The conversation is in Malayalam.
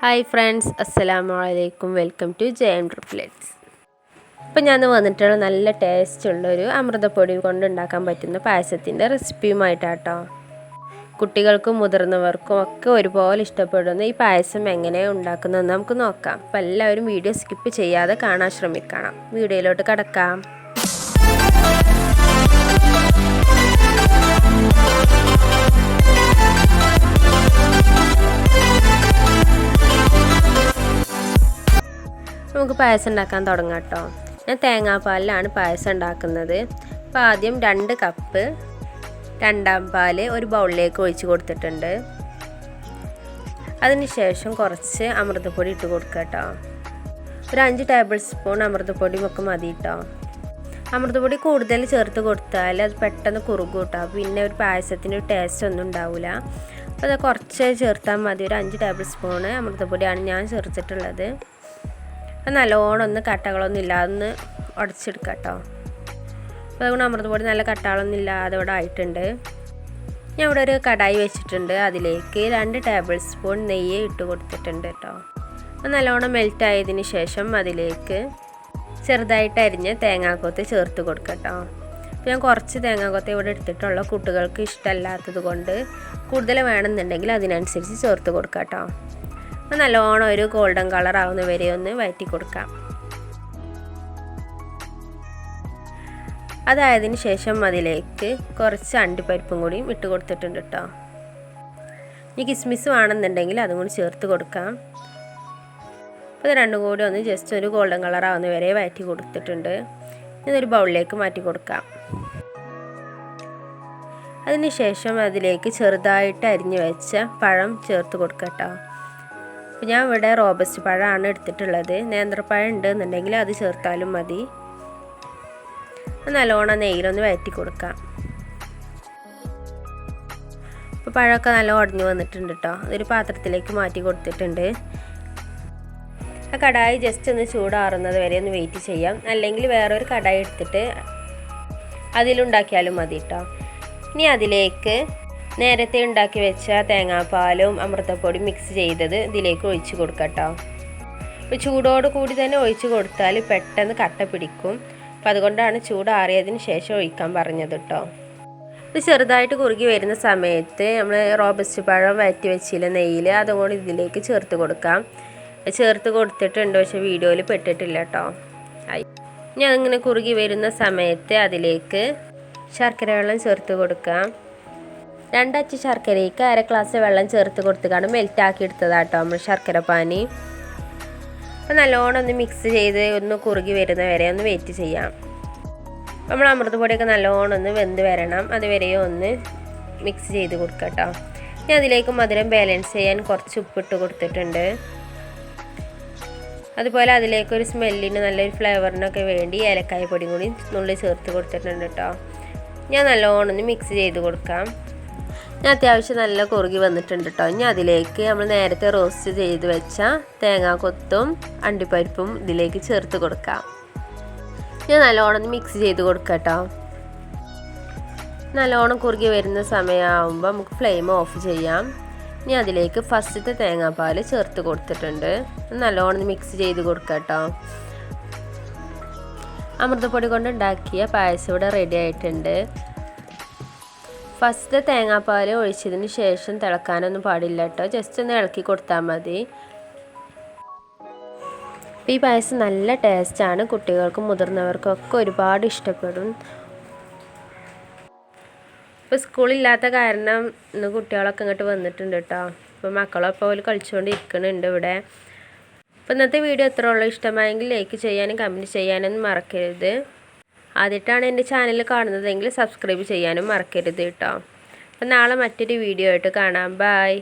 ഹായ് ഫ്രണ്ട്സ് അസ്സലാമു അലൈക്കും വെൽക്കം ടു ജയം ട്രിപ്ലെറ്റ്സ്. ഇപ്പം ഞാൻ വന്നിട്ടുള്ള നല്ല ടേസ്റ്റ് ഉള്ളൊരു അമൃതപ്പൊടി കൊണ്ട് ഉണ്ടാക്കാൻ പറ്റുന്ന പായസത്തിന്റെ റെസിപ്പിയുമായിട്ടാട്ടോ. കുട്ടികൾക്കും മുതിർന്നവർക്കും ഒക്കെ ഒരുപോലെ ഇഷ്ടപ്പെടുന്ന ഈ പായസം എങ്ങനെ ഉണ്ടാക്കുന്നതെന്ന് നമുക്ക് നോക്കാം. അപ്പോൾ എല്ലാവരും വീഡിയോ സ്കിപ്പ് ചെയ്യാതെ കാണാൻ ശ്രമിക്കണം. വീഡിയോയിലോട്ട് കിടക്കാം. പായസം ഉണ്ടാക്കാൻ തുടങ്ങാം കേട്ടോ. ഞാൻ തേങ്ങാപ്പാലിലാണ് പായസം ഉണ്ടാക്കുന്നത്. അപ്പോൾ ആദ്യം രണ്ട് കപ്പ് രണ്ടാം പാൽ ഒരു ബൗളിലേക്ക് ഒഴിച്ച് കൊടുത്തിട്ടുണ്ട്. അതിനുശേഷം കുറച്ച് അമൃതപ്പൊടി ഇട്ട് കൊടുക്കുക കേട്ടോ. ഒരു അഞ്ച് ടേബിൾ സ്പൂൺ അമൃതപ്പൊടി ഒക്കെ മതി കേട്ടോ. അമൃതപ്പൊടി കൂടുതൽ ചേർത്ത് കൊടുത്താൽ അത് പെട്ടെന്ന് കുറുകും കേട്ടോ. പിന്നെ ഒരു പായസത്തിന് ഒരു ടേസ്റ്റ് ഒന്നും ഉണ്ടാവില്ല. അപ്പോൾ അത് കുറച്ച് ചേർത്താൽ മതി. ഒരു അഞ്ച് ടേബിൾ സ്പൂണ് അമൃതപ്പൊടിയാണ് ഞാൻ ചേർത്തിട്ടുള്ളത്. നല്ലോണം ഒന്ന് കട്ടകളൊന്നും ഇല്ലാതെ ഒന്ന് ഉടച്ചെടുക്കുക കേട്ടോ. അപ്പോൾ അതുകൊണ്ട് അമൃതപൊടി നല്ല കട്ടകളൊന്നും ഇല്ലാതെ ഇവിടെ ആയിട്ടുണ്ട്. ഞാൻ ഇവിടെ ഒരു കടായി വെച്ചിട്ടുണ്ട് അതിലേക്ക് രണ്ട് ടേബിൾ സ്പൂൺ നെയ്യ് ഇട്ട് കൊടുത്തിട്ടുണ്ട് കേട്ടോ. അത് നല്ലോണം മെൽറ്റ് ആയതിന് ശേഷം അതിലേക്ക് ചെറുതായിട്ട് അരിഞ്ഞ് തേങ്ങാക്കൊത്ത് ചേർത്ത് കൊടുക്കുക കേട്ടോ. അപ്പോൾ ഞാൻ കുറച്ച് തേങ്ങാക്കൊത്ത് ഇവിടെ എടുത്തിട്ടുള്ള കുട്ടികൾക്ക് ഇഷ്ടമല്ലാത്തത് കൊണ്ട് കൂടുതൽ വേണമെന്നുണ്ടെങ്കിൽ അതിനനുസരിച്ച് ചേർത്ത് കൊടുക്കുക കേട്ടോ. അപ്പോൾ നല്ലോണം ഒരു ഗോൾഡൻ കളർ ആവുന്ന വരെ ഒന്ന് വഴറ്റി കൊടുക്കാം. അതായതിന് ശേഷം അതിലേക്ക് കുറച്ച് അണ്ടിപ്പരിപ്പും കൂടിയും ഇട്ട് കൊടുത്തിട്ടുണ്ട് കേട്ടോ. ഇനി കിസ്മിസ് വേണമെന്നുണ്ടെങ്കിൽ അതും കൂടി ചേർത്ത് കൊടുക്കാം. അപ്പോൾ ഇത് രണ്ടും കൂടി ഒന്ന് ജസ്റ്റ് ഒരു ഗോൾഡൻ കളർ ആവുന്ന വരെ വഴറ്റി കൊടുത്തിട്ടുണ്ട്. ഇതൊരു ബൗളിലേക്ക് മാറ്റി കൊടുക്കാം. അതിനുശേഷം അതിലേക്ക് ചെറുതായിട്ട് അരിഞ്ഞു വെച്ച പഴം ചേർത്ത് കൊടുക്കാം കേട്ടോ. അപ്പോൾ ഞാൻ ഇവിടെ റോബസ്റ്റ് പഴമാണ് എടുത്തിട്ടുള്ളത്. നേന്ത്രപ്പഴം ഉണ്ട് എന്നുണ്ടെങ്കിൽ അത് ചേർത്താലും മതി. നല്ലോണം നെയ്യിലൊന്ന് വഴറ്റി കൊടുക്കാം. അപ്പോൾ പഴമൊക്കെ നല്ല ഉടഞ്ഞു വന്നിട്ടുണ്ട് കേട്ടോ അതൊരു പാത്രത്തിലേക്ക് മാറ്റി കൊടുത്തിട്ടുണ്ട്. ആ കടായി ജസ്റ്റ് ഒന്ന് ചൂടാറുന്നത് വരെ ഒന്ന് വെയിറ്റ് ചെയ്യാം. അല്ലെങ്കിൽ വേറൊരു കടായി എടുത്തിട്ട് അതിലുണ്ടാക്കിയാലും മതി കേട്ടോ ഇനി അതിലേക്ക് നേരത്തെ ഉണ്ടാക്കി വെച്ച തേങ്ങാപ്പാലും അമൃതപ്പൊടി മിക്സ് ചെയ്തത് ഇതിലേക്ക് ഒഴിച്ചു കൊടുക്കട്ടോ. അപ്പോൾ ചൂടോട് കൂടി തന്നെ ഒഴിച്ച് കൊടുത്താൽ പെട്ടെന്ന് കട്ട പിടിക്കും. അപ്പോൾ അതുകൊണ്ടാണ് ചൂടാറിയതിന് ശേഷം ഒഴിക്കാൻ പറഞ്ഞത് കേട്ടോ ഇത് ചെറുതായിട്ട് കുറുകി വരുന്ന സമയത്ത് നമ്മൾ റോബസ്റ്റ് പഴം വയറ്റി വെച്ചില്ല നെയ്യിൽ അതുകൊണ്ട് ഇതിലേക്ക് ചേർത്ത് കൊടുക്കാം. ചേർത്ത് കൊടുത്തിട്ടുണ്ട് പക്ഷേ വീഡിയോയിൽ പെട്ടിട്ടില്ല കേട്ടോ ഞാൻ ഇങ്ങനെ കുറുകി വരുന്ന സമയത്ത് അതിലേക്ക് ശർക്കര വെള്ളം ചേർത്ത് കൊടുക്കാം. രണ്ടച്ച് ശർക്കരയ്ക്ക് അര ഗ്ലാസ് വെള്ളം ചേർത്ത് കൊടുത്തുകൊണ്ട് മെൽറ്റാക്കി എടുത്തതാട്ടോ നമ്മൾ ശർക്കര പാനി. അപ്പോൾ നല്ലോണം ഒന്ന് മിക്സ് ചെയ്ത് ഒന്ന് കുറുകി വരുന്ന വരെ ഒന്ന് വെയിറ്റ് ചെയ്യാം. നമ്മൾ അമൃതപൊടിയൊക്കെ നല്ലോണം ഒന്ന് വെന്ത് വരണം. അതുവരെയും ഒന്ന് മിക്സ് ചെയ്ത് കൊടുക്കാം കേട്ടോ ഇനി അതിലേക്ക് മധുരം ബാലൻസ് ചെയ്യാൻ കുറച്ച് ഉപ്പിട്ട് കൊടുത്തിട്ടുണ്ട്. അതുപോലെ അതിലേക്ക് ഒരു സ്മെല്ലിന് നല്ലൊരു ഫ്ലേവറിനൊക്കെ വേണ്ടി ഏലക്കായ പൊടിയും കൂടി നുള്ളി ചേർത്ത് കൊടുത്തിട്ടുണ്ട് കേട്ടോ ഞാൻ നല്ലോണം ഒന്ന് മിക്സ് ചെയ്ത് കൊടുക്കാം. ഞാൻ അത്യാവശ്യം നല്ല കുറുകി വന്നിട്ടുണ്ട് കേട്ടോ ഇനി അതിലേക്ക് നമ്മൾ നേരത്തെ റോസ്റ്റ് ചെയ്ത് വെച്ച തേങ്ങാക്കൊത്തും അണ്ടിപ്പരിപ്പും ഇതിലേക്ക് ചേർത്ത് കൊടുക്കാം. ഞാൻ നല്ലോണം മിക്സ് ചെയ്ത് കൊടുക്കാം കേട്ടോ നല്ലോണം കുറുകി വരുന്ന സമയമാകുമ്പോൾ നമുക്ക് ഫ്ലെയിം ഓഫ് ചെയ്യാം. ഇനി അതിലേക്ക് ഫസ്റ്റത്തെ തേങ്ങാപ്പാൽ ചേർത്ത് കൊടുത്തിട്ടുണ്ട്. നല്ലോണം മിക്സ് ചെയ്ത് കൊടുക്കാം കേട്ടോ അമൃതപ്പൊടി കൊണ്ട് ഉണ്ടാക്കിയ പായസം ഇവിടെ റെഡി ആയിട്ടുണ്ട്. ഫസ്റ്റ് തേങ്ങാപ്പാൽ ഒഴിച്ചതിന് ശേഷം തിളക്കാനൊന്നും പാടില്ല കേട്ടോ. ജസ്റ്റ് ഒന്ന് ഇളക്കി കൊടുത്താൽ മതി. ഈ പായസം നല്ല ടേസ്റ്റാണ് കുട്ടികൾക്കും മുതിർന്നവർക്കും ഒക്കെ ഒരുപാട് ഇഷ്ടപ്പെടും. ഇപ്പോൾ സ്കൂളില്ലാത്ത കാരണം ഇന്ന് കുട്ടികളൊക്കെ ഇങ്ങോട്ട് വന്നിട്ടുണ്ട് കേട്ടോ. ഇപ്പോൾ മക്കളൊപ്പം പോലെ കളിച്ചുകൊണ്ട് ഇരിക്കുന്നുണ്ട് ഇവിടെ. അപ്പോൾ ഇന്നത്തെ വീഡിയോ എത്ര ഉള്ളൂ. ഇഷ്ടമായെങ്കിൽ ലൈക്ക് ചെയ്യാനും കമന്റ് ചെയ്യാനൊന്നും മറക്കരുത്. ആദ്യമായിട്ടാണ് എന്റെ ചാനൽ കാണുന്നതെങ്കിൽ സബ്സ്ക്രൈബ് ചെയ്യാനും മറക്കരുത് കേട്ടോ. അപ്പം നാളെ മറ്റൊരു വീഡിയോ ആയിട്ട് കാണാം. ബായ്